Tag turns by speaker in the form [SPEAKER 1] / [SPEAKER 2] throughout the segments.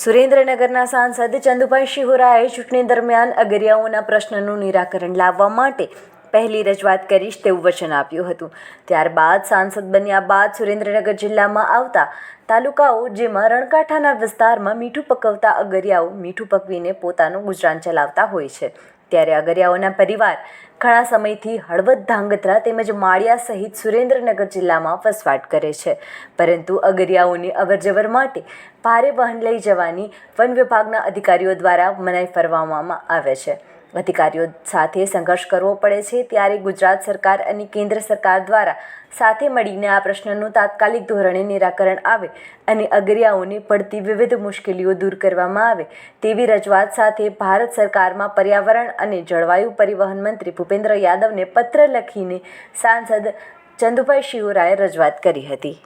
[SPEAKER 1] સુરેન્દ્રનગરના સાંસદ ચંદુભાઈ શિહોરાએ ચૂંટણી દરમિયાન અગરિયાઓના પ્રશ્નનું નિરાકરણ લાવવા માટે પહેલી રજૂઆત કરીશ તેવું વચન આપ્યું હતું. ત્યારબાદ સાંસદ બન્યા બાદ સુરેન્દ્રનગર જિલ્લામાં આવતા તાલુકાઓ જેમાં રણકાંઠાના વિસ્તારમાં મીઠું પકવતા અગરિયાઓ મીઠું પકવીને પોતાનું ગુજરાન ચલાવતા હોય છે. ત્યારે અગરિયાઓના પરિવાર ઘણા સમયથી હળવદ ધાંગધ્રા તેમજ માળિયા સહિત સુરેન્દ્રનગર જિલ્લામાં વસવાટ કરે છે. પરંતુ અગરિયાઓની અવરજવર માટે ભારે વાહન લઈ જવાની વન વિભાગના અધિકારીઓ દ્વારા મનાઈ ફરવામાં આવે છે. અધિકારીઓ સાથે સંઘર્ષ કરવો પડે છે ત્યારે ગુજરાત સરકાર અને કેન્દ્ર સરકાર દ્વારા સાથે મળીને આ પ્રશ્નનું તાત્કાલિક ધોરણે નિરાકરણ આવે અને અગરિયાઓને પડતી વિવિધ મુશ્કેલીઓ દૂર કરવામાં આવે તેવી રજૂઆત સાથે ભારત સરકારમાં પર્યાવરણ અને જળવાયુ પરિવહન મંત્રી ભૂપેન્દ્ર યાદવને પત્ર લખીને સાંસદ ચંદુભાઈ શિવરાએ રજૂઆત કરી હતી.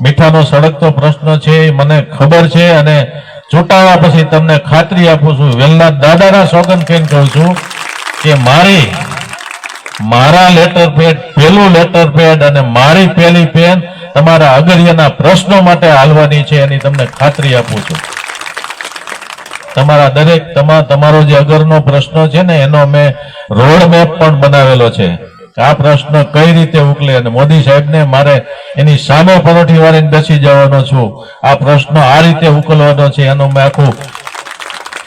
[SPEAKER 2] મીઠાનો સળગતો પ્રશ્ન છે, મને ખબર છે અને ચૂંટાવા પછી તમને ખાતરી આપું છું વહેલા દાદાના સોગન કહીને કહું છું કે મારી, મારા લેટર પેડ પેલું લેટર પેડ અને મારી પેલી પેન તમારા અગરિયાના પ્રશ્નો માટે હાલવાની છે એની તમને ખાતરી આપું છું. તમારા દરેક તમા, તમારો જે અગરનો પ્રશ્ન છે ને એનો મેં રોડ મેપ પણ બનાવેલો છે. આ પ્રશ્ન કઈ રીતે ઉકલે અને મોદી સાહેબને મારે એની સામે પરોઠી વાળીને બેસી જવાનો છું. આ પ્રશ્ન આ રીતે ઉકલવાનો છે, એનો મેં આખું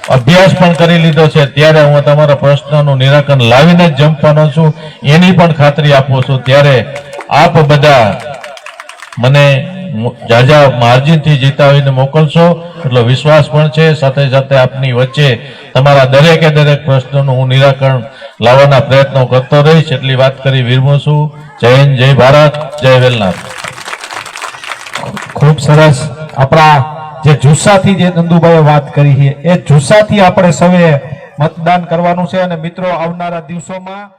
[SPEAKER 2] અભ્યાસ પણ કરી લીધો છે. ત્યારે હું તમારા પ્રશ્નનું નિરાકરણ લાવીને જ જંપવાનો છું. એની પણ ખાતરી આપું છું. ત્યારે આપ બધા મને જાજા માર્જિનથી જીતાવીને મોકલશો. એટલો વિશ્વાસ પણ છે. સાથે સાથે આપની વચ્ચે તમારા દરેકે દરેક પ્રશ્નોનું હું નિરાકરણ લાવવાના પ્રયત્નો કરતો રહીશ એટલી વાત કરી વિરમું છું. જય જય ભારત, જય વેલનાથ
[SPEAKER 3] ખૂબ સરસ. આપણા જે જુસ્સાથી જે નંદુભાઈએ વાત કરી છે, એ જુસ્સાથી આપણે સૌએ મતદાન કરવાનું છે અને મિત્રો, આવનારા દિવસોમાં